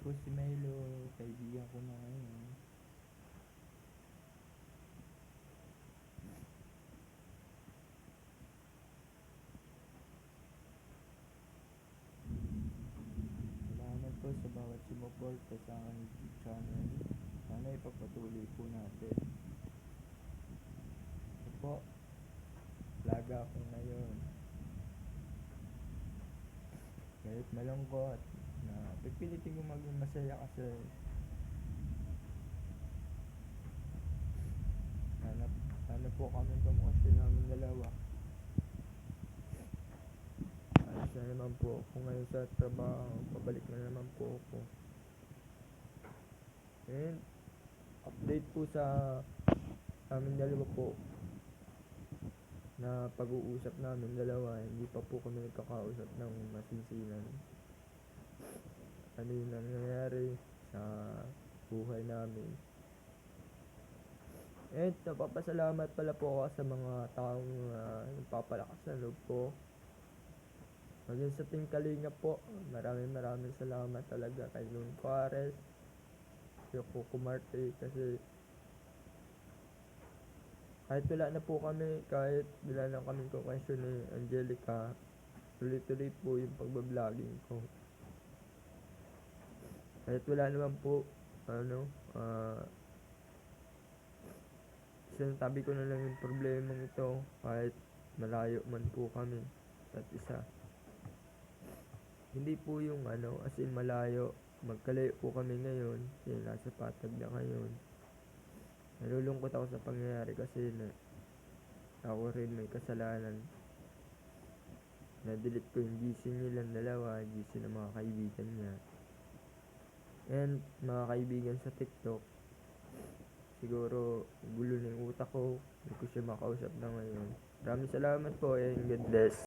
po si Milo, kaibigan ko na ngayon. Salamat po sa bawat sumuporta sa aking channel. Sana ipagpatuloy po natin. Ito po, laga ako ngayon. Kahit malungkot, na pipilitin ko maging masaya kasi sana, sana po kami kumakasya namin dalawa. Ayos na naman po ako ngayon sa trabaho. Pabalik na naman po ako. And, update po sa amin dalawa po na pag-uusap namin dalawa. Hindi pa po kami nagkakausap ng masinsinan. Ano yung nangyayari sa buhay namin. And napapasalamat pala po ako sa mga taong uh, nagpapalakas ng loob ko. Maging sa Team Kalinga po, maraming maraming salamat talaga kay Lun Juarez, kay Coco Marte, kasi kahit wala na po kami, kahit wala na kami kukwestiyon ni Angelica, tuloy-tuloy po yung pagbablogger ko. Kahit wala naman po, ano, ah, sinasabi ko na lang yung problemang ito, kahit malayo man po kami, at isa. Hindi po yung ano, as in malayo. Magkalayo po kami ngayon. Kasi nasa patag na ngayon. Nalulungkot ako sa pangyayari kasi na ako rin may kasalanan. Na-delete ko yung GC nilang dalawa, GC ng mga kaibigan niya. And mga kaibigan sa TikTok, siguro gulo na yung utak ko. Hindi ko siya makausap na ngayon. Maraming salamat po and God bless.